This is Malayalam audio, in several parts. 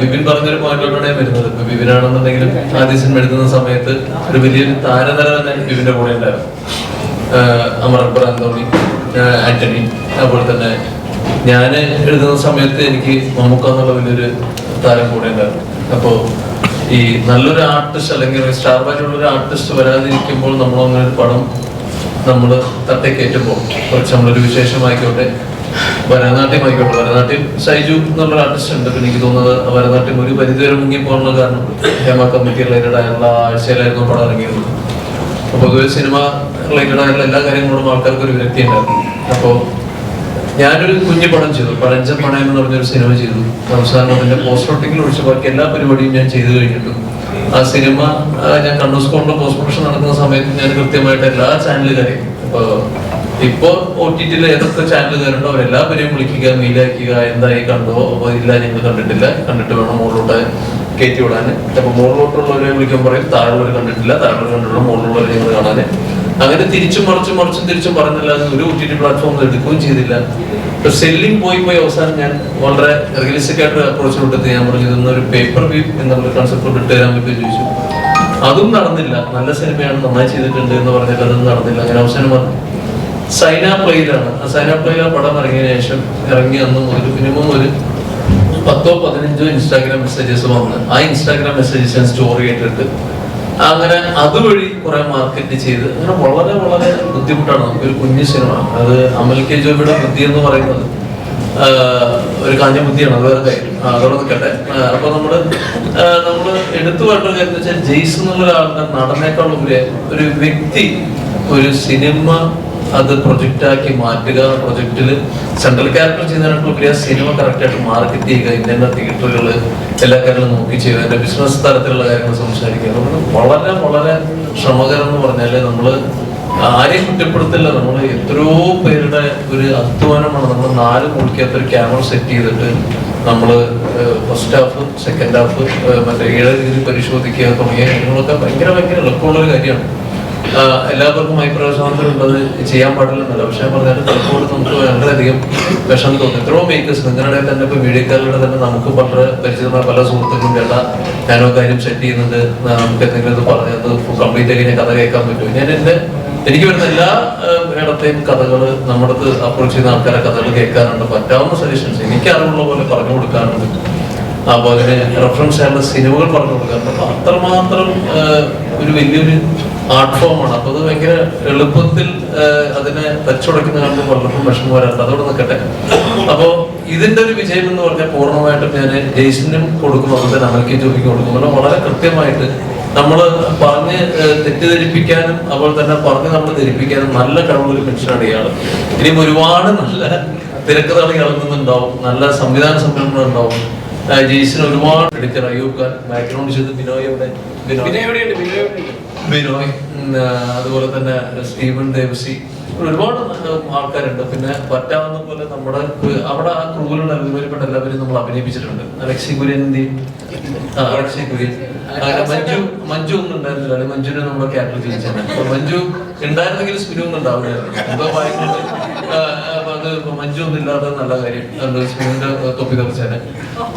ബിബിൻ പറഞ്ഞൊരു പോയിന്റോടെ വരുന്നത്. ഇപ്പൊ വിപിനാണെന്നുണ്ടെങ്കിലും ആദിശൻ വരുന്ന സമയത്ത് ഒരു വലിയൊരു താരനിര തന്നെ വിപിന്റെ കൂടെ ഉണ്ടായിരുന്നു. അമർ അക്ബർ അന്തോണി ആന്റണി അതുപോലെ തന്നെ ഞാൻ എഴുതുന്ന സമയത്ത് എനിക്ക് മമ്മൂക്ക എന്നുള്ള വലിയൊരു താരം കൂടെ ഉണ്ടായിരുന്നു. അപ്പോ ഈ നല്ലൊരു ആർട്ടിസ്റ്റ് അല്ലെങ്കിൽ സ്റ്റാർ ബാറ്റുള്ള ഒരു ആർട്ടിസ്റ്റ് വരാതിരിക്കുമ്പോൾ നമ്മൾ അങ്ങനെ ഒരു പടം നമ്മൾ തട്ടേ കയറ്റുമ്പോൾ കുറച്ച് നമ്മളൊരു വിശേഷമായിക്കോട്ടെ. ഭരതനാട്യം ആയിക്കോട്ടെ. ഭരതനാട്യം സൈജു എന്നുള്ള ആർട്ടിസ്റ്റ് ഉണ്ട്. പിന്നെ എനിക്ക് തോന്നുന്നത് ഭരതനാട്യം ഒരു പരിധിവരെ മുങ്ങി പോകാനുള്ള കാരണം ഹേമ കമ്മിറ്റി റിലേറ്റഡ് ആയുള്ള ആഴ്ചയിലായിരുന്നു പടം ഇറങ്ങിയിരുന്നത് അപ്പൊ പൊതുവെ സിനിമ റിലേറ്റഡ് ആയിട്ടുള്ള എല്ലാ കാര്യങ്ങളോടും ആൾക്കാർക്ക് ഒരു വിരക്തി ഉണ്ടായിരുന്നു അപ്പോ ഞാനൊരു കുഞ്ഞു പടം ചെയ്തു. പഴഞ്ചൻ പണയം എന്ന് പറഞ്ഞൊരു സിനിമ ചെയ്തു. അവസാനം അതിന്റെ പോസ്റ്റ് ഷോട്ടിങ്ങിൽ ഒഴിച്ച് ബാക്കി എല്ലാ പരിപാടിയും ഞാൻ ചെയ്തു കഴിഞ്ഞിട്ടു. ആ സിനിമ ഞാൻ കണ്ണൂർ പോസ്റ്റ് പ്രൊഡക്ഷൻ നടക്കുന്ന സമയത്ത് ഞാൻ കൃത്യമായിട്ട് എല്ലാ ചാനലുകാരെയും ഇപ്പൊ ഇപ്പോ ഒ ടി ടിയിൽ ഏതൊക്കെ ചാനലുകാരുണ്ടോ അവരെല്ലാവരെയും വിളിക്കുക മെയിലാക്കുക എന്തായി കണ്ടോ? അപ്പൊ ഇല്ല ഞങ്ങൾ കണ്ടിട്ടില്ല. കണ്ടിട്ട് വേണം മുകളിലോട്ട് കയറ്റി വിടാൻ അപ്പൊ മുകളിലോട്ടുള്ളവരെ വിളിക്കാൻ പറയും താഴെയുള്ളവർ കണ്ടിട്ടില്ല താഴെയുള്ളവർ കണ്ടിട്ടുള്ള മുകളിലുള്ളവരെ ഞങ്ങൾ കാണാൻ അങ്ങനെ തിരിച്ചും മറിച്ചും മറിച്ചും തിരിച്ചും പറഞ്ഞില്ല ഒരു ഒ ടി ടി പ്ലാറ്റ്ഫോം എടുക്കുകയും ചെയ്തില്ല. സെല്ലിംഗ് പോയി പോയി അവസാനം ഞാൻ വളരെ റിയലിസ്റ്റിക് ആയിട്ട് അപ്രോച്ച് കൊടുത്ത് ഞാൻ പറഞ്ഞു ഇതൊന്നും ഒരു പേപ്പർ വ്യൂ എന്നുള്ള കൺസെപ്റ്റ് ഇട്ട് തരാൻ പറ്റുമോ ചോദിച്ചു. അതും നടന്നില്ല. നല്ല സിനിമയാണ് നന്നായി ചെയ്തിട്ടുണ്ട് എന്ന് പറഞ്ഞാൽ അതൊന്നും നടന്നില്ല. അങ്ങനെ അവസാനം സൈന പ്ലേയിലാണ് ആ സൈന പ്ലേയിൽ ആ പടം ഇറങ്ങിയ ശേഷം ഇറങ്ങി അന്ന് ഒരു മിനിമം ഒരു പത്തോ പതിനഞ്ചോ ഇൻസ്റ്റാഗ്രാം മെസ്സേജസ് വന്ന് ആ ഇൻസ്റ്റാഗ്രാം മെസ്സേജസ് ഞാൻ സ്റ്റോറി ആയിട്ടിട്ട് അങ്ങനെ അതുവഴി കുറെ മാർക്കറ്റ് ചെയ്ത് അങ്ങനെ വളരെ വളരെ ബുദ്ധിമുട്ടാണ്. നമുക്കൊരു കുഞ്ഞു സിനിമ അത് അമൽ കെ ജോബിയുടെ ബുദ്ധി എന്ന് പറയുന്നത് ഒരു കാഞ്ഞ ബുദ്ധിയാണ്. അത് വേറെ കാര്യം. അതോടെ നിൽക്കട്ടെ. അപ്പൊ നമ്മൾ നമ്മൾ എടുത്തു വേണ്ട കാര്യം വെച്ചാൽ ജെയ്സ് എന്നുള്ള ഒരാളുടെ നടനേക്കാൾ ഒരു വ്യക്തി ഒരു സിനിമ അത് പ്രൊജക്റ്റാക്കി മാറ്റുക. പ്രൊജക്റ്റിൽ സെൻട്രൽ ക്യാരക്ടർ ചെയ്യുന്നതിനൊക്കെ സിനിമ കറക്റ്റായിട്ട് മാർക്കറ്റ് ചെയ്യുക ഇന്ത്യന്റെ തിയേറ്ററുകൾ എല്ലാ കാര്യങ്ങളും നോക്കി ചെയ്യുക എന്റെ ബിസിനസ് തരത്തിലുള്ള കാര്യങ്ങൾ സംസാരിക്കുക. അതുകൊണ്ട് വളരെ വളരെ ശ്രമകരം എന്ന് പറഞ്ഞാൽ നമ്മൾ ആരെയും കുറ്റപ്പെടുത്തില്ല. നമ്മൾ എത്രയോ പേരുടെ ഒരു അധ്വാനമാണ്. നമ്മൾ നാല് മുറിക്കകത്ത് ഒരു ക്യാമറ സെറ്റ് ചെയ്തിട്ട് നമ്മൾ ഫസ്റ്റ് ഹാഫ് സെക്കൻഡ് ഹാഫ് മറ്റേ ഏഴ് പരിശോധിക്കുക തുടങ്ങിയ കാര്യങ്ങളൊക്കെ ഭയങ്കര ഭയങ്കര എളുപ്പമുള്ള ഒരു കാര്യമാണ്. എല്ലാവർക്കും മൈക്രോസ്വാതന്ത്ര്യം ഉള്ളത് ചെയ്യാൻ പാടില്ലെന്നല്ല. പക്ഷെ ഞാൻ പറഞ്ഞാൽ പലപ്പോഴും നമുക്ക് വളരെയധികം വിഷം തോന്നും. എത്രയോ മേക്കേഴ്സ് നിങ്ങളുടെ തന്നെ ഇപ്പൊ വീഡിയോക്കാരുടെ തന്നെ നമുക്ക് വളരെ പരിചിതമായ പല സുഹൃത്തുക്കളും വേണ്ട ഞാനോ കാര്യം സെറ്റ് ചെയ്യുന്നുണ്ട് നമുക്ക് എന്തെങ്കിലും ഇത് പറഞ്ഞത് കംപ്ലീറ്റ് ആയി കഥ കേൾക്കാൻ പറ്റുമോ? ഞാൻ എന്റെ എനിക്ക് വരുന്ന എല്ലാ ഇടത്തെയും കഥകൾ നമ്മുടെ അപ്രോച്ച് ചെയ്യുന്ന ആൾക്കാരെ കഥകൾ കേൾക്കാറുണ്ട്. പറ്റാവുന്ന സജഷൻസ് എനിക്ക് അറിവുള്ള പോലെ പറഞ്ഞു കൊടുക്കാനുണ്ട് അപ്പൊ അതിന് റെഫറൻസ് ആയുള്ള സിനിമകൾ പറഞ്ഞു കൊടുക്കാറുണ്ട്. അപ്പൊ അത്രമാത്രം ഒരു വലിയൊരു ആർട്ട് ഫോമാണ് അപ്പൊ അത് ഭയങ്കര എളുപ്പത്തിൽ അതിനെ തച്ചുടയ്ക്കുന്ന കാണുമ്പോൾ പലർക്കും വിഷമം വരാറുണ്ട് അതോടെ നിൽക്കട്ടെ. അപ്പോ ഇതിന്റെ ഒരു വിജയം എന്ന് പറഞ്ഞാൽ പൂർണമായിട്ടും ഞാൻ ജയ്സിനും കൊടുക്കും. അതുപോലെ തന്നെ അമൽക്കി ജോബിക്ക് കൊടുക്കും. കാരണം വളരെ കൃത്യമായിട്ട് നമ്മൾ പറഞ്ഞ് തെറ്റിദ്ധരിപ്പിക്കാനും അതുപോലെ തന്നെ പറഞ്ഞ് നമ്മൾ ധരിപ്പിക്കാനും നല്ല കഴിവുള്ള മനുഷ്യനാണ് ഇയാൾ ഇനിയും ഒരുപാട് നല്ല തിരക്കഥകൾ ഇളകുന്നുണ്ടാവും നല്ല സംവിധാന സംരംഭങ്ങൾ ഉണ്ടാവും. ജയ്സിന് ഒരുപാട് എഡിറ്റർ അയ്യൂബ് ഖാൻ ബാക്ക്ഗ്രൗണ്ട് ചെയ്ത് ബിനോയ് പിന്നെ ബിനോയ്. ബിനോയ് ബിനോയ് അതുപോലെ തന്നെ സ്റ്റീവൻ ദേവസി ഒരുപാട് ആൾക്കാരുണ്ട്. പിന്നെ പറ്റാവുന്ന പോലെ നമ്മുടെ അവിടെ ആ ക്രൂവിലുള്ള അഭിമുഖപ്പെട്ട എല്ലാവരും നമ്മൾ അഭിനയിപ്പിച്ചിട്ടുണ്ട്. അലക്ഷി കുര്യൻ അലക്ഷി കുര്യൻ. മഞ്ജു മഞ്ജു ഒന്നും ഉണ്ടായിരുന്നില്ല. മഞ്ജുവിനെ നമ്മുടെ ക്യാരക്ടർ അപ്പൊ മഞ്ജു ഉണ്ടായിരുന്നെങ്കിൽ സ്പിനു ഒന്നും ഉണ്ടാവില്ലായിരുന്നു. എന്തോ അത് ഇപ്പൊ മഞ്ജു ഒന്നും ഇല്ലാതെ നല്ല കാര്യം. സ്പിനുവിന്റെ തൊപ്പി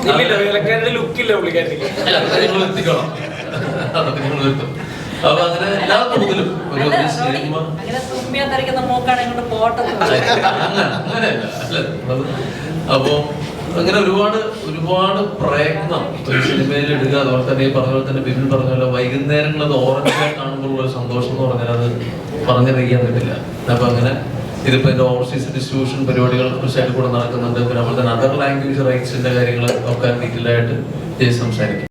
ഇല്ലില്ല ലുക്കില്ല നിങ്ങൾ എത്തിക്കണം അതൊക്കെ നിങ്ങൾ എത്തും അപ്പൊ അങ്ങനെ എല്ലാ തോതിലും ഒരു. സിനിമ അപ്പോ അങ്ങനെ ഒരുപാട് ഒരുപാട് പ്രയത്നം ഒരു സിനിമയിൽ ഇടുക അതുപോലെ തന്നെ ഈ പറഞ്ഞ പോലെ തന്നെ ബിബിൻ പറഞ്ഞ പോലെ വൈകുന്നേരങ്ങൾ അത് ഓറഞ്ച് കാണുമ്പോൾ ഉള്ള ഒരു സന്തോഷം എന്ന് പറഞ്ഞാൽ അത് പറഞ്ഞറിയിക്കാൻ പറ്റില്ല. അപ്പൊ അങ്ങനെ ഇതിപ്പോ എന്റെ ഓവർസീസ് ഡിസ്ട്രിബ്യൂഷൻ പരിപാടികൾ സൈഡിൽ കൂടെ നടക്കുന്നുണ്ട്. പിന്നെ അതുപോലെ തന്നെ അതർ ലാംഗ്വേജ് റൈറ്റ്സിന്റെ കാര്യങ്ങൾ ഒക്കെ ഡീറ്റെയിൽ ആയിട്ട് ചെയ്ത് സംസാരിക്കും.